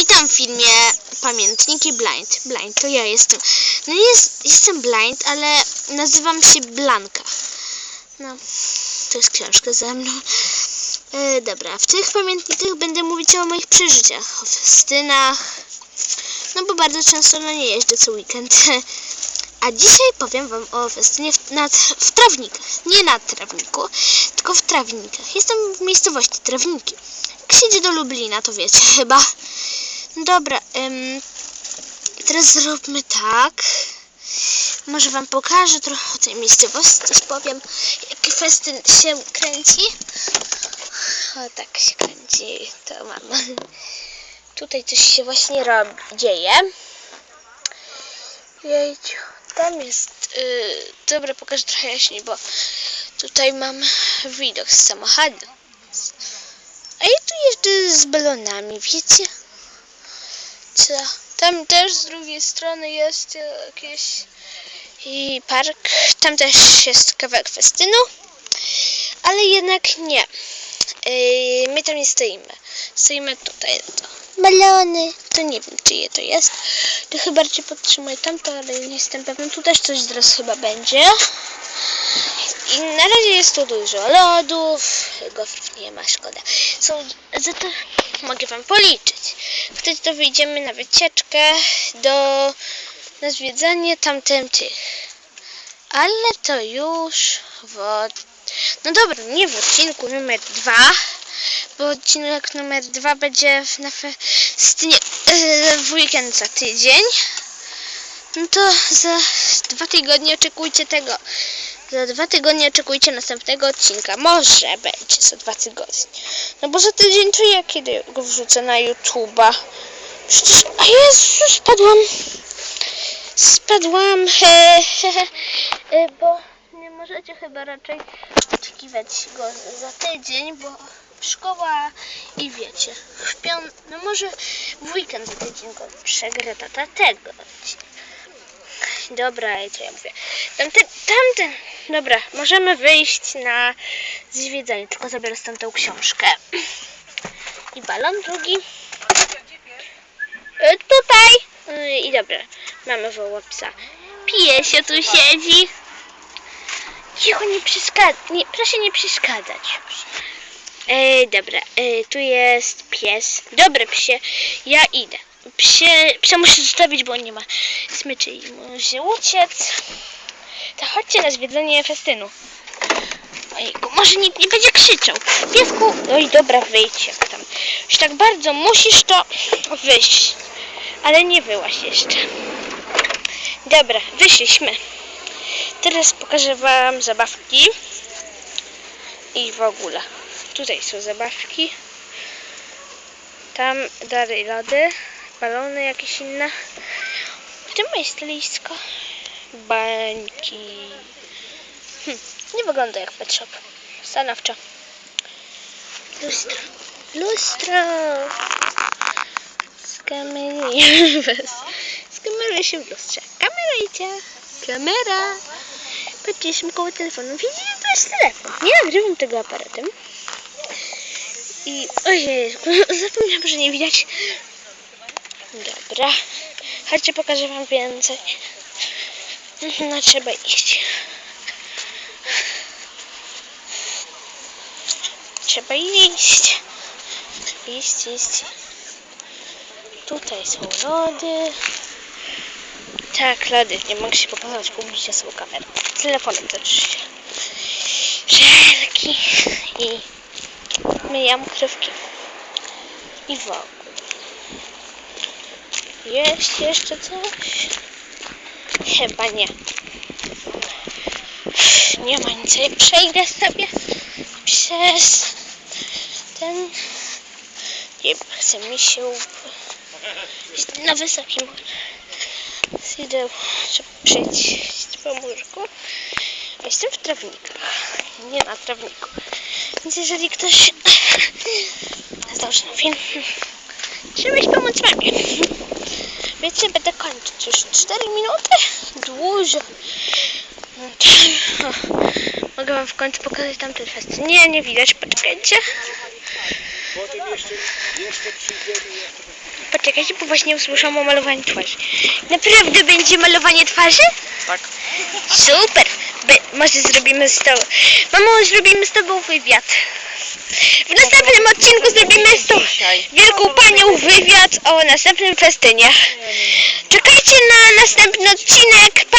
Witam w filmie Pamiętniki Blind. Blind to ja jestem. No nie jest, jestem blind, ale nazywam się Blanka. No, to jest książka ze mną. E, dobra, w tych pamiętnikach będę mówić o moich przeżyciach, o festynach. No bo bardzo często na nie jeżdżę co weekend. A dzisiaj powiem wam o festynie w, na, w trawnikach. Nie na trawniku, tylko w trawnikach. Jestem w miejscowości Trawniki. Jak się idzie do Lublina, to wiecie chyba. Dobra, ym, teraz zróbmy tak. Może wam pokażę trochę o tej miejscowości, coś powiem, jaki festyn się kręci. O, tak się kręci, to mam. Tutaj coś się właśnie robi, dzieje. Jejciu, tam jest, yy, dobra, pokażę trochę jaśniej, bo tutaj mam widok z samochodu. A ja tu jeżdżę z balonami, wiecie? Co? Tam też z drugiej strony jest jakiś i park. Tam też jest kawałek festynu. Ale jednak nie. Yy, my tam nie stoimy. Stoimy tutaj. To. Balony. To nie wiem, czyje to jest. To chyba bardziej podtrzymuję tamto, ale nie jestem pewna. Tu też coś zaraz chyba będzie. I na razie jest tu dużo lodów, gofrów nie ma, szkoda. Są, za to mogę wam policzyć. Wtedy to wyjdziemy na wycieczkę do, na zwiedzanie tamtym tych. Ale to już w, no dobra, nie w odcinku numer dwa, bo odcinek numer dwa będzie na yy, w weekend za tydzień. No to za dwa tygodnie oczekujcie tego. Za dwa tygodnie oczekujcie następnego odcinka. Może będzie za dwa tygodnie. No bo za tydzień to ja kiedy go wrzucę na YouTube'a. Przecież, a Jezu, spadłam. Spadłam. He, he, he, e, bo nie możecie chyba raczej oczekiwać go za tydzień, bo szkoła i wiecie. W pią... No może w weekend za tydzień go przegra tata tego. Dobra, co ja mówię? Tamten, tamten. Dobra, możemy wyjść na zwiedzanie, tylko zabiorę stąd tą książkę. I balon drugi. E, tutaj. E, I dobra, mamy woła psa. Pije się tu siedzi. Cicho, nie przeszkadzać. Proszę nie przeszkadzać. E, dobra, e, tu jest pies. Dobra, psie, ja idę. Psie, psa muszę zostawić, bo on nie ma smyczy i musi uciec. To chodźcie na zwiedzanie festynu. Ojejku, może nikt nie będzie krzyczał. Piesku, oj dobra, wyjdź jak tam. Już tak bardzo musisz, to wyjść. Ale nie wyłaś jeszcze. Dobra, wyszliśmy. Teraz pokażę wam zabawki. I w ogóle. Tutaj są zabawki. Tam dalej lody. Balony jakieś inne. W tym jest lisko. Bańki. Hm, nie wygląda jak pet shop. Stanowczo. Lustro. Lustro. Z kamery się w lustrze. Idzie. Kamera. Jestem koło telefonu. Widzicie, to jest telefon. Nie nagrywam tego aparatem. I ojej, zapomniałam, że nie widać. Dobra. Chodźcie, pokażę wam więcej. No trzeba iść. Trzeba iść. Iść, iść. Tutaj są lody. Tak, lody. Nie mogę się pokazać, się są kamerą. Telefonem to oczywiście. Żelki. I myjam krywki. I w ogóle. Jest jeszcze coś? Chyba nie. Nie ma nic. Przejdę sobie przez ten. Nie chce mi się na wysokim. Idę, przejść po murku. Jestem w trawnikach. Nie na trawniku. Więc jeżeli ktoś zdąży na film, żebyś pomóc mamie. Wiecie, będę już 4 minuty. Dużo. No to- Mogę wam w końcu pokazać tamten fest. Nie, nie widać, poczekajcie. Poczekajcie, bo właśnie usłyszałam o malowaniu twarzy. Naprawdę będzie malowanie twarzy? Tak. Super! By, może zrobimy z tobą. Mamo, zrobimy z tobą wywiad. W następnym odcinku zrobimy z tą Wielką panią wywiad o następnym festynie. Czekajcie na następny odcinek. Pa!